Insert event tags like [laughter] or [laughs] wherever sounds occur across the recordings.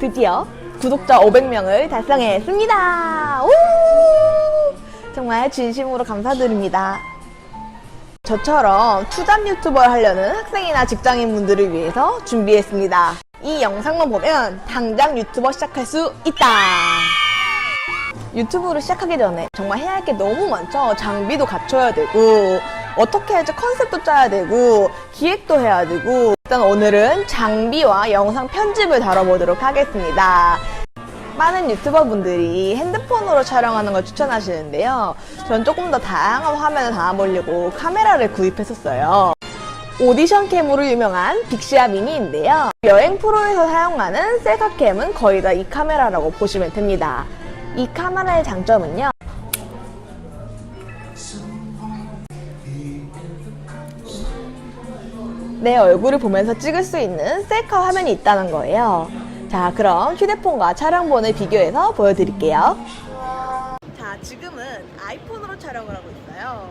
드디어 구독자 500명을 달성했습니다. 우! 정말 진심으로 감사드립니다. 저처럼 투잡 유튜버를 하려는 학생이나 직장인 분들을 위해서 준비했습니다. 이 영상만 보면 당장 유튜버 시작할 수 있다. 유튜브를 시작하기 전에 정말 해야 할 게 너무 많죠. 장비도 갖춰야 되고, 어떻게 할지 컨셉도 짜야 되고, 기획도 해야 되고, 일단 오늘은 장비와 영상 편집을 다뤄보도록 하겠습니다. 많은 유튜버 분들이 핸드폰으로 촬영하는 걸 추천하시는데요. 전 조금 더 다양한 화면을 담아보려고 카메라를 구입했었어요. 오디션 캠으로 유명한 빅시아 미니인데요. 여행 프로에서 사용하는 셀카 캠은 거의 다 이 카메라라고 보시면 됩니다. 이 카메라의 장점은요. 내 얼굴을 보면서 찍을 수 있는 셀카 화면이 있다는 거예요. 자, 그럼 휴대폰과 촬영본을 비교해서 보여드릴게요. 자, 지금은 아이폰으로 촬영을 하고 있어요.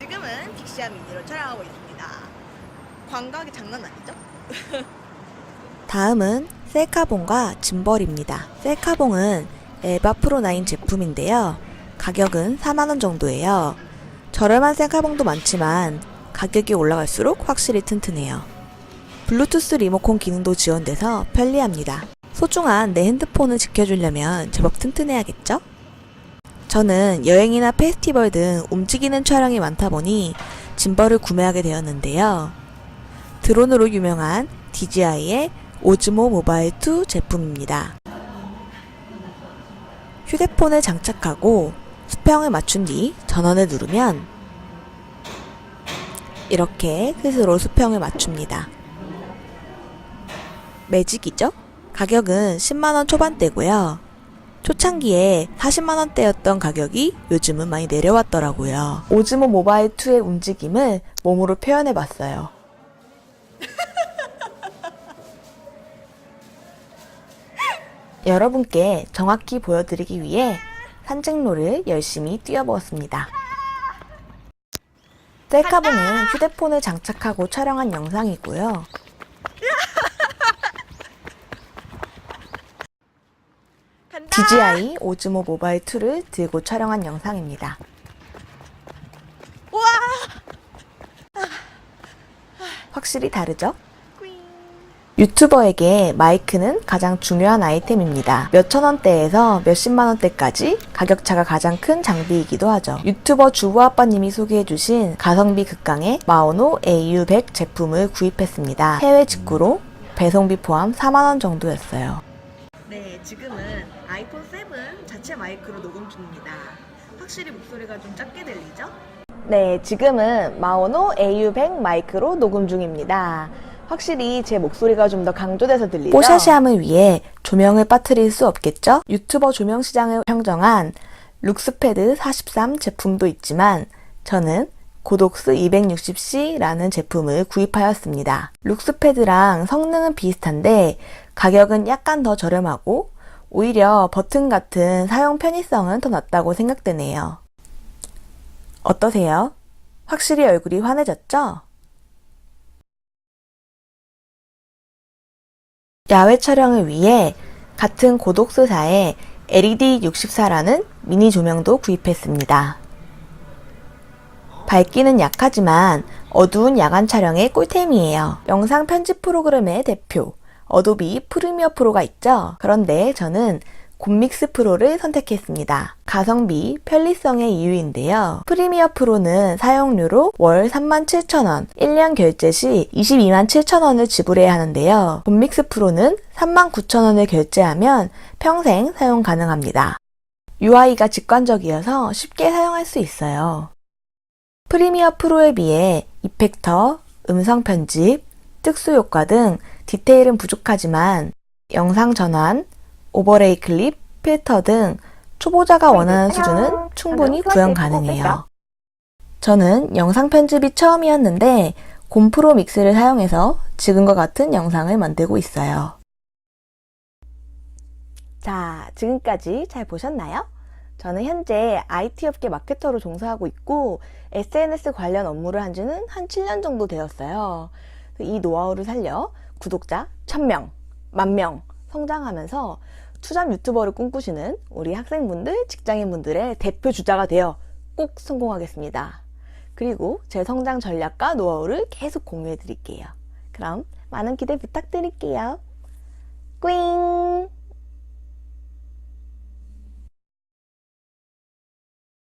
지금은 빅시아 미니로 촬영하고 있습니다. 광각이 장난 아니죠? [laughs] 다음은 셀카봉과 짐벌입니다. 셀카봉은 에바 프로9 제품인데요. 가격은 4만원 정도예요. 저렴한 셀카봉도 많지만 가격이 올라갈수록 확실히 튼튼해요. 블루투스 리모컨 기능도 지원돼서 편리합니다. 소중한 내 핸드폰을 지켜주려면 제법 튼튼해야겠죠? 저는 여행이나 페스티벌 등 움직이는 촬영이 많다 보니 짐벌을 구매하게 되었는데요. 드론으로 유명한 DJI의 오즈모 모바일 2 제품입니다. 휴대폰을 장착하고 수평을 맞춘 뒤 전원을 누르면 이렇게 스스로 수평을 맞춥니다. 매직이죠? 가격은 10만원 초반대고요. 초창기에 40만원대였던 가격이 요즘은 많이 내려왔더라고요. 오즈모 모바일 2의 움직임을 몸으로 표현해 봤어요. [laughs] 여러분께 정확히 보여드리기 위해 산책로를 열심히 뛰어보았습니다. 셀카봉은 휴대폰을 장착하고 촬영한 영상이고요. DJI 오즈모 모바일 2를 들고 촬영한 영상입니다. 확실히 다르죠? 유튜버에게 마이크는 가장 중요한 아이템입니다. 몇천 원대에서 몇십만 원대까지 가격차가 가장 큰 장비이기도 하죠. 유튜버 주부 아빠님이 소개해주신 가성비 극강의 마오노 AU100 제품을 구입했습니다. 해외 직구로 배송비 포함 4만 원 정도였어요. 네, 지금은 아이폰 7 자체 마이크로 녹음 중입니다. 확실히 목소리가 좀 작게 들리죠? 네, 지금은 마오노 AU100 마이크로 녹음 중입니다. 확실히 제 목소리가 좀 더 강조돼서 들리죠? 뽀샤시함을 위해 조명을 빠뜨릴 수 없겠죠? 유튜버 조명 시장을 평정한 룩스패드 43 제품도 있지만 저는 고독스 260C라는 제품을 구입하였습니다. 룩스패드랑 성능은 비슷한데 가격은 약간 더 저렴하고 오히려 버튼 같은 사용 편의성은 더 낫다고 생각되네요. 어떠세요? 확실히 얼굴이 환해졌죠? 야외 촬영을 위해 같은 고독스사의 LED 64라는 미니 조명도 구입했습니다. 밝기는 약하지만 어두운 야간 촬영의 꿀템이에요. 영상 편집 프로그램의 대표, 어도비 프리미어 프로가 있죠? 그런데 저는 곰믹스 프로를 선택했습니다. 가성비, 편리성의 이유인데요. 프리미어 프로는 사용료로 월 37,000원, 1년 결제 시 22만 7천원을 지불해야 하는데요. 곰믹스 프로는 39,000원을 결제하면 평생 사용 가능합니다. UI가 직관적이어서 쉽게 사용할 수 있어요. 프리미어 프로에 비해 이펙터, 음성 편집, 특수 효과 등 디테일은 부족하지만 영상 전환, 오버레이 클립, 필터 등 초보자가 원하는 수준은 충분히 구현 가능해요. 저는 영상 편집이 처음이었는데 곰프로 믹스를 사용해서 지금과 같은 영상을 만들고 있어요. 자, 지금까지 잘 보셨나요? 저는 현재 IT 업계 마케터로 종사하고 있고 SNS 관련 업무를 한 지는 한 7년 정도 되었어요. 이 노하우를 살려 구독자 1000명, 만명 성장하면서 투잡 유튜버를 꿈꾸시는 우리 학생분들, 직장인분들의 대표 주자가 되어 꼭 성공하겠습니다. 그리고 제 성장 전략과 노하우를 계속 공유해 드릴게요. 그럼 많은 기대 부탁드릴게요. 꾸잉!